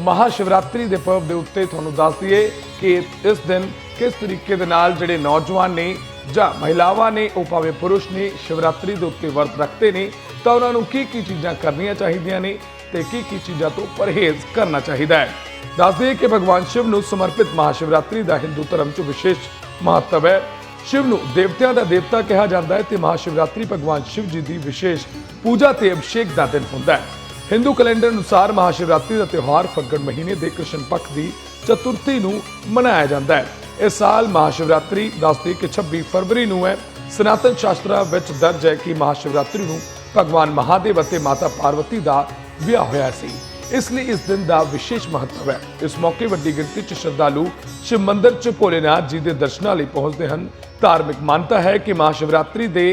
ਮਹਾ ਸ਼ਿਵਰਾਤਰੀ ਦੇ ਪਰਵ ਦੇ ਉੱਤੇ ਤੁਹਾਨੂੰ ਦੱਸ ਦਈਏ ਕਿ ਇਸ ਦਿਨ ਕਿਸ ਤਰੀਕੇ ਦੇ ਨਾਲ ਜਿਹੜੇ ਨੌਜਵਾਨ ਨੇ ਜਾਂ ਮਹਿਲਾਵਾਂ ਨੇ, ਉਹ ਭਾਵੇਂ ਪੁਰਸ਼ ਨੇ, ਸ਼ਿਵਰਾਤਰੀ ਦੇ ਉੱਤੇ ਵਰਤ ਰੱਖਦੇ ਨੇ, ਤਾਂ ਉਹਨਾਂ ਨੂੰ ਕੀ ਕੀ ਚੀਜ਼ਾਂ ਕਰਨੀਆਂ ਚਾਹੀਦੀਆਂ ਨੇ ਤੇ ਕੀ ਕੀ ਚੀਜ਼ਾਂ ਤੋਂ ਪਰਹੇਜ਼ ਕਰਨਾ ਚਾਹੀਦਾ ਹੈ। ਦੱਸ ਦਈਏ ਕਿ ਭਗਵਾਨ ਸ਼ਿਵ ਨੂੰ ਸਮਰਪਿਤ ਮਹਾਸ਼ਿਵਰਾਤਰੀ ਦਾ ਹਿੰਦੂ ਧਰਮ 'ਚ ਵਿਸ਼ੇਸ਼ ਮਹੱਤਵ ਹੈ। ਸ਼ਿਵ ਨੂੰ ਦੇਵਤਿਆਂ ਦਾ ਦੇਵਤਾ ਕਿਹਾ ਜਾਂਦਾ ਹੈ ਤੇ ਮਹਾਸ਼ਿਵਰਾਤਰੀ ਭਗਵਾਨ ਸ਼ਿਵ ਜੀ ਦੀ ਵਿਸ਼ੇਸ਼ ਪੂਜਾ ਤੇ ਅਭਿਸ਼ੇਕ ਦਾ ਦਿਨ ਹੁੰਦਾ ਹੈ। ਹਿੰਦੂ ਕੈਲੰਡਰ ਅਨੁਸਾਰ ਮਹਾਸ਼ਿਵਰਾਤਰੀ ਦਾ ਤਿਉਹਾਰ ਫੱਗਣ ਮਹੀਨੇ ਦੇ ਕ੍ਰਿਸ਼ਨ ਪੱਖ ਦੀ ਚਤੁਰਥੀ ਨੂੰ ਮਨਾਇਆ ਜਾਂਦਾ ਹੈ। ਇਸ ਸਾਲ ਮਹਾਸ਼ਿਵਰਾਤਰੀ ਦੱਸਦੀ ਕਿ 26 ਫਰਵਰੀ ਨੂੰ ਹੈ। ਸਨਾਤਨ ਸ਼ਾਸਤਰਾਂ ਵਿੱਚ ਦਰਜ ਹੈ ਕਿ ਮਹਾਸ਼ਿਵਰਾਤਰੀ ਨੂੰ ਭਗਵਾਨ ਮਹਾਦੇਵ ਅਤੇ ਮਾਤਾ ਪਾਰਵਤੀ ਦਾ ਵਿਆਹ ਹੋਇਆ ਸੀ। ਇਸ ਲਈ ਇਸ ਦਿਨ ਦਾ ਵਿਸ਼ੇਸ਼ ਮਹੱਤਵ ਹੈ। ਇਸ ਮੌਕੇ ਵੱਡੀ ਗਿਣਤੀ 'ਚ ਸ਼ਰਧਾਲੂ ਸ਼ਿਵ ਮੰਦਿਰ 'ਚ ਭੋਲੇਨਾਥ ਜੀ ਦੇ ਦਰਸ਼ਨਾਂ ਲਈ ਪਹੁੰਚਦੇ ਹਨ। ਧਾਰਮਿਕ ਮਾਨਤਾ ਹੈ ਕਿ ਮਹਾਸ਼ਿਵਰਾਤਰੀ ਦੇ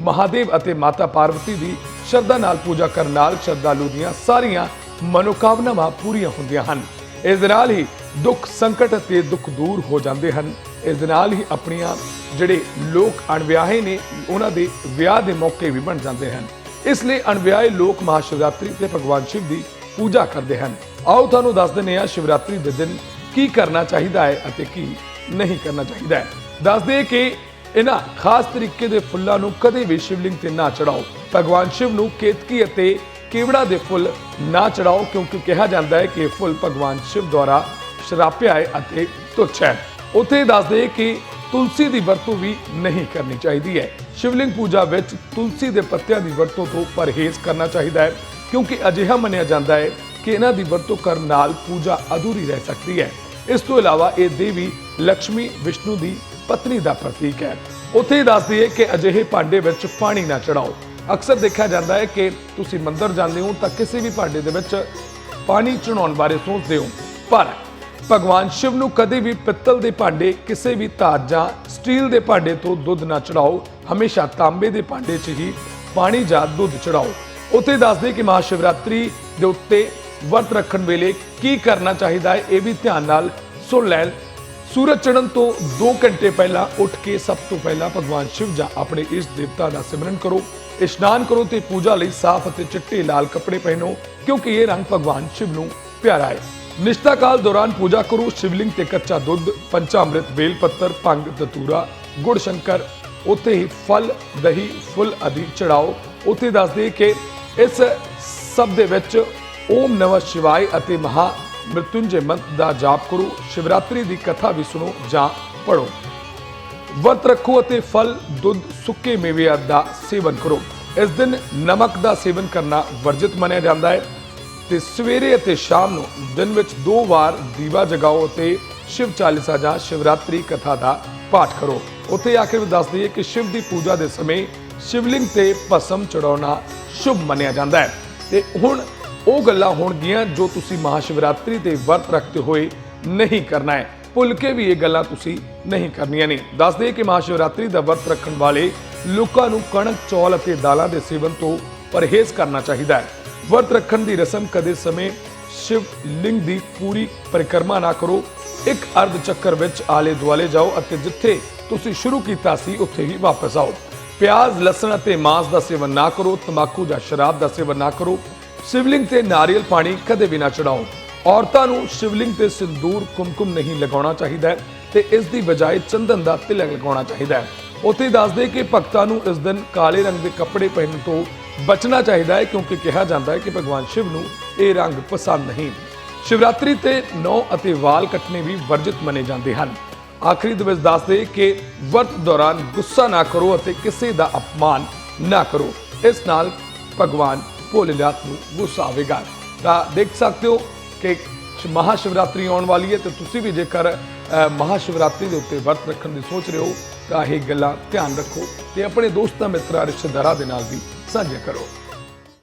ਮਹਾਦੇਵ ਅਤੇ ਮਾਤਾ ਪਾਰਵਤੀ ਦੀ ਸ਼ਰਧਾ ਨਾਲ ਪੂਜਾ ਕਰਨ ਨਾਲ ਸ਼ਰਧਾਲੂ ਦੀਆਂ ਸਾਰੀਆਂ ਮਨੋਕਾਮਨਾਵਾਂ ਪੂਰੀਆਂ ਹੁੰਦੀਆਂ ਹਨ। ਇਸ ਦੇ ਨਾਲ ਹੀ ਦੁੱਖ ਸੰਕਟ ਅਤੇ ਦੁੱਖ ਦੂਰ ਹੋ ਜਾਂਦੇ ਹਨ। ਇਸ ਦੇ ਨਾਲ ਹੀ ਆਪਣੀਆਂ ਜਿਹੜੇ ਲੋਕ ਅਣਵਿਆਹੇ ਨੇ, ਉਹਨਾਂ ਦੇ ਵਿਆਹ ਦੇ ਮੌਕੇ ਵੀ ਬਣ ਜਾਂਦੇ ਹਨ। ਇਸ ਲਈ ਅਣਵਿਆਹੇ ਲੋਕ ਮਹਾਸ਼ਿਵਰਾਤਰੀ ਤੇ ਭਗਵਾਨ ਸ਼ਿਵ ਦੀ ਪੂਜਾ ਕਰਦੇ ਹਨ। ਆਓ ਤੁਹਾਨੂੰ ਦੱਸ ਦਿੰਦੇ ਹਾਂ ਸ਼ਿਵਰਾਤਰੀ ਦੇ ਦਿਨ ਕੀ ਕਰਨਾ ਚਾਹੀਦਾ ਹੈ ਅਤੇ ਕੀ ਨਹੀਂ ਕਰਨਾ ਚਾਹੀਦਾ ਹੈ। ਦੱਸਦੇ ਕਿ ਇਹਨਾਂ ਖਾਸ ਤਰੀਕੇ ਦੇ ਫੁੱਲਾਂ ਨੂੰ ਕਦੇ ਵੀ ਸ਼ਿਵਲਿੰਗ ਤੇ ਨਾ ਚੜਾਓ। ਭਗਵਾਨ ਸ਼ਿਵ ਨੂੰ ਕੇਤਕੀ ਅਤੇ ਕੇਵੜਾ ਦੇ ਫੁੱਲ ਨਾ ਚੜਾਓ ਕਿਉਂਕਿ ਕਿਹਾ ਜਾਂਦਾ ਹੈ ਕਿ ਇਹ ਫੁੱਲ ਭਗਵਾਨ ਸ਼ਿਵ ਦੁਆਰਾ ਸ਼ਰਾਪਿਆ ਹੈ ਅਤੇ ਤੁੱਛ ਹੈ। ਉੱਥੇ ਦੱਸਦੇ ਕਿ ਤੁਲਸੀ ਦੀ ਵਰਤੋਂ ਵੀ ਨਹੀਂ ਕਰਨੀ ਚਾਹੀਦੀ ਹੈ। ਸ਼ਿਵਲਿੰਗ ਪੂਜਾ ਵਿੱਚ ਤੁਲਸੀ ਦੇ ਪੱਤਿਆਂ ਦੀ ਵਰਤੋਂ ਤੋਂ ਪਰਹੇਜ਼ ਕਰਨਾ ਚਾਹੀਦਾ ਹੈ ਕਿਉਂਕਿ ਅਜਿਹਾ ਮੰਨਿਆ ਜਾਂਦਾ ਹੈ ਕਿ ਇਹਨਾਂ ਦੀ ਵਰਤੋਂ ਕਰਨ ਨਾਲ ਪੂਜਾ ਅਧੂਰੀ ਰਹਿ ਸਕਦੀ ਹੈ। ਇਸ ਤੋਂ ਇਲਾਵਾ ਇਹ ਦੇਵੀ ਲక్ష్ਮੀ ਵਿਸ਼ਨੂੰ ਦੀ ਪਤਨੀ ਦਾ ਪ੍ਰਤੀਕ ਹੈ। ਉੱਥੇ ਹੀ ਦੱਸਦੀ ਹੈ ਕਿ ਅਜਿਹੇ ਭਾਂਡੇ ਵਿੱਚ ਪਾਣੀ ਨਾ ਚੜਾਓ। ਅਕਸਰ ਦੇਖਿਆ ਜਾਂਦਾ ਹੈ ਕਿ ਤੁਸੀਂ ਮੰਦਰ ਜਾਂਦੇ ਹੋ ਤਾਂ ਕਿਸੇ ਵੀ ਭਾਂਡੇ ਦੇ ਵਿੱਚ ਪਾਣੀ ਚੜਾਉਣ ਬਾਰੇ ਸੋਚਦੇ ਹੋ। ਪਰ ਭਗਵਾਨ ਸ਼ਿਵ ਨੂੰ ਕਦੇ ਵੀ ਪਿੱਤਲ ਦੇ ਭਾਂਡੇ, ਕਿਸੇ ਵੀ ਧਾਤ ਜਾਂ ਸਟੀਲ ਦੇ ਭਾਂਡੇ ਤੋਂ ਦੁੱਧ ਨਾ ਚੜਾਓ। ਹਮੇਸ਼ਾ ਤਾਂਬੇ ਦੇ ਭਾਂਡੇ 'ਚ ਹੀ ਪਾਣੀ ਜਾਂ ਦੁੱਧ ਚੜਾਓ। ਉੱਥੇ ਦੱਸਦੇ ਕਿ ਮਹਾਸ਼ਿਵਰਾਤਰੀ ਦੇ ਉੱਤੇ ਵਰਤ ਰੱਖਣ ਵੇਲੇ ਕੀ ਕਰਨਾ ਚਾਹੀਦਾ ਹੈ, ਇਹ ਵੀ ਧਿਆਨ ਨਾਲ ਸੁਣ ਲੈਣ। ਸੂਰਜ ਚੜ੍ਹਨ ਤੋਂ 2 ਘੰਟੇ ਪਹਿਲਾਂ ਉੱਠ ਕੇ ਸਭ ਤੋਂ ਪਹਿਲਾਂ ਭਗਵਾਨ ਸ਼ਿਵ ਜਾਂ ਆਪਣੇ ਇਸ ਦੇਵਤਾ ਦਾ ਸਿਮਰਨ ਕਰੋ, ਇਸ਼ਨਾਨ ਕਰੋ ਤੇ ਪੂਜਾ ਲਈ ਸਾਫ਼ ਅਤੇ ਚਿੱਟੇ ਲਾਲ ਕੱਪੜੇ ਪਹਿਨੋ, ਕਿਉਂਕਿ ਇਹ ਰੰਗ ਭਗਵਾਨ ਸ਼ਿਵ ਨੂੰ ਪਿਆਰਾ ਹੈ। ਨਿਸ਼ਤਾ ਕਾਲ ਦੌਰਾਨ ਪੂਜਾ ਕਰੋ, ਸ਼ਿਵਲਿੰਗ ਤੇ ਕੱਚਾ ਦੁੱਧ, ਪੰਚਾਮ੍ਰਿਤ ਬੇਲ ਪੱਤਰ, ਭੰਗ ਦਤੂਰਾ ਗੁੜ ਸ਼ੰਕਰ, ਉੱਥੇ ਹੀ ਫਲ, ਦਹੀਂ, ਫੁੱਲ ਆਦਿ ਚੜਾਓ ਉੱਥੇ ਦੱਸਦੇ ਕਿ ਇਸ ਸਭ ਦੇ ਵਿੱਚ ਓਮ ਨਮः ਸ਼ਿਵਾਏ ਅਤੇ ਮਹਾ ਮ੍ਰਿਤੁੰਜੈ ਮੰਤ ਦਾ ਜਾਪ ਕਰੋ, ਸ਼ਿਵਰਾਤਰੀ ਦੀ ਕਥਾ ਵੀ ਸੁਣੋ ਜਾਂ ਪੜੋ ਵਰਤ ਰੱਖੋ ਅਤੇ ਫਲ, ਦੁੱਧ, ਸੁੱਕੇ ਮੇਵੇ ਆਦਿ ਦਾ ਸੇਵਨ ਕਰੋ। ਇਸ ਦਿਨ ਨਮਕ ਦਾ ਸੇਵਨ ਕਰਨਾ ਵਰਜਿਤ ਮੰਨਿਆ ਜਾਂਦਾ ਹੈ ਤੇ ਸਵੇਰੇ ਅਤੇ ਸ਼ਾਮ ਨੂੰ ਦਿਨ ਵਿੱਚ ਦੋ ਵਾਰ ਦੀਵਾ ਜਗਾਓ ਅਤੇ ਸ਼ਿਵ ਚਾਲੀਸਾ ਜਾਂ ਸ਼ਿਵਰਾਤਰੀ ਕਥਾ ਦਾ ਪਾਠ ਕਰੋ। ਉੱਥੇ ਆਖਿਰ ਵਿੱਚ ਦੱਸ ਦਈਏ ਕਿ ਸ਼ਿਵ ਦੀ ਪੂਜਾ ਦੇ ਸਮੇਂ ਸ਼ਿਵਲਿੰਗ ਤੇ ਭਸਮ ਚੜਾਉਣਾ ਸ਼ੁਭ ਮੰਨਿਆ ਜਾਂਦਾ ਹੈ। ਤੇ ਹੁਣ ਉਹ ਗੱਲਾਂ ਹੋਣਗੀਆਂ ਜੋ ਤੁਸੀਂ ਮਹਾਸ਼ਿਵਰਾਤਰੀ ਤੇ ਵਰਤ ਰੱਖਦੇ ਹੋਏ ਨਹੀਂ ਕਰਨਾ ਹੈ। ਭੁੱਲ ਕੇ ਵੀ ਇਹ ਗੱਲਾਂ ਤੁਸੀਂ ਨਹੀਂ ਕਰਨੀਆਂ ਨੇ। ਦੱਸਦੇ ਕਿ ਮਹਾਸ਼ਿਵਰਾਤਰੀ ਦਾ ਵਰਤ ਰੱਖਣ ਵਾਲੇ ਲੋਕਾਂ ਨੂੰ ਕਣਕ, ਚੌਲ ਅਤੇ ਦਾਲਾਂ ਦੇ ਸੇਵਨ ਤੋਂ ਪਰਹੇਜ਼ ਕਰਨਾ ਚਾਹੀਦਾ ਹੈ। ਵਰਤ ਰੱਖਣ ਦੀ ਰਸਮ ਕਦੇ ਸਮੇਂ ਸ਼ਿਵ ਲਿੰਗ ਦੀ ਪੂਰੀ ਪਰਿਕਰਮਾ ਨਾ ਕਰੋ। ਇੱਕ ਅਰਧ ਚੱਕਰ ਵਿੱਚ ਆਲੇ ਦੁਆਲੇ ਜਾਓ ਅਤੇ ਜਿੱਥੇ ਤੁਸੀਂ ਸ਼ੁਰੂ ਕੀਤਾ ਸੀ, ਉੱਥੇ ਹੀ ਵਾਪਸ ਆਓ। ਪਿਆਜ਼, ਲਸਣ ਅਤੇ ਮਾਂਸ ਦਾ ਸੇਵਨ ਨਾ ਕਰੋ, ਤੰਬਾਕੂ ਜਾਂ ਸ਼ਰਾਬ ਦਾ ਸੇਵਨ ਨਾ ਕਰੋ। ਸ਼ਿਵਲਿੰਗ ਤੇ ਨਾਰੀਅਲ ਪਾਣੀ ਕਦੇ ਵੀ ਨਾ ਚੜਾਓ। ਔਰਤਾਂ ਨੂੰ ਸ਼ਿਵਲਿੰਗ ਤੇ ਸਿੰਦੂਰ ਕੁਮਕੁਮ ਨਹੀਂ ਲਗਾਉਣਾ ਚਾਹੀਦਾ ਹੈ ਤੇ ਇਸ ਦੀ ਬਜਾਏ ਚੰਦਨ ਦਾ ਤਿਲਕ ਲਗਾਉਣਾ ਚਾਹੀਦਾ ਹੈ। ਉੱਥੇ ਦੱਸਦੇ ਕਿ ਭਗਤਾਂ ਨੂੰ ਇਸ ਦਿਨ ਕਾਲੇ ਰੰਗ ਦੇ ਕੱਪੜੇ ਪਹਿਨਣ ਤੋਂ ਬਚਣਾ ਚਾਹੀਦਾ ਹੈ ਕਿਉਂਕਿ ਕਿਹਾ ਜਾਂਦਾ ਹੈ ਕਿ ਭਗਵਾਨ ਸ਼ਿਵ ਨੂੰ ਇਹ ਰੰਗ ਪਸੰਦ ਨਹੀਂ। ਸ਼ਿਵਰਾਤਰੀ ਤੇ ਨੌ ਅਤੇ ਵਾਲ ਕੱਟਣੇ ਵੀ ਵਰਜਿਤ ਮੰਨੇ ਜਾਂਦੇ ਹਨ। ਆਖਰੀ ਦਿਵਸ ਦੱਸਦੇ ਕਿ ਵਰਤ ਦੌਰਾਨ ਗੁੱਸਾ ਨਾ ਕਰੋ ਅਤੇ ਕਿਸੇ ਦਾ ਅਪਮਾਨ ਨਾ ਕਰੋ। ਇਸ ਨਾਲ ਭਗਵਾਨ ਭੋਲੇਨਾਥ ਨੂੰ ਗੁੱਸਾ ਆਵੇਗਾ। ਤਾਂ ਦੇਖ ਸਕਦੇ ਹੋ ਕਿ ਮਹਾਸ਼ਿਵਰਾਤਰੀ ਆਉਣ ਵਾਲੀ ਹੈ ਤੇ ਤੁਸੀਂ ਵੀ ਜੇਕਰ ਮਹਾਸ਼ਿਵਰਾਤਰੀ ਦੇ ਉੱਤੇ ਵਰਤ ਰੱਖਣ ਦੀ ਸੋਚ ਰਹੇ ਹੋ, ਤਾਂ ਇਹ ਗੱਲਾਂ ਧਿਆਨ ਰੱਖੋ ਤੇ ਆਪਣੇ ਦੋਸਤਾਂ, ਮਿੱਤਰਾਂ, ਰਿਸ਼ਤੇਦਾਰਾਂ ਦੇ ਨਾਲ ਵੀ ਸਾਂਝਾ ਕਰੋ।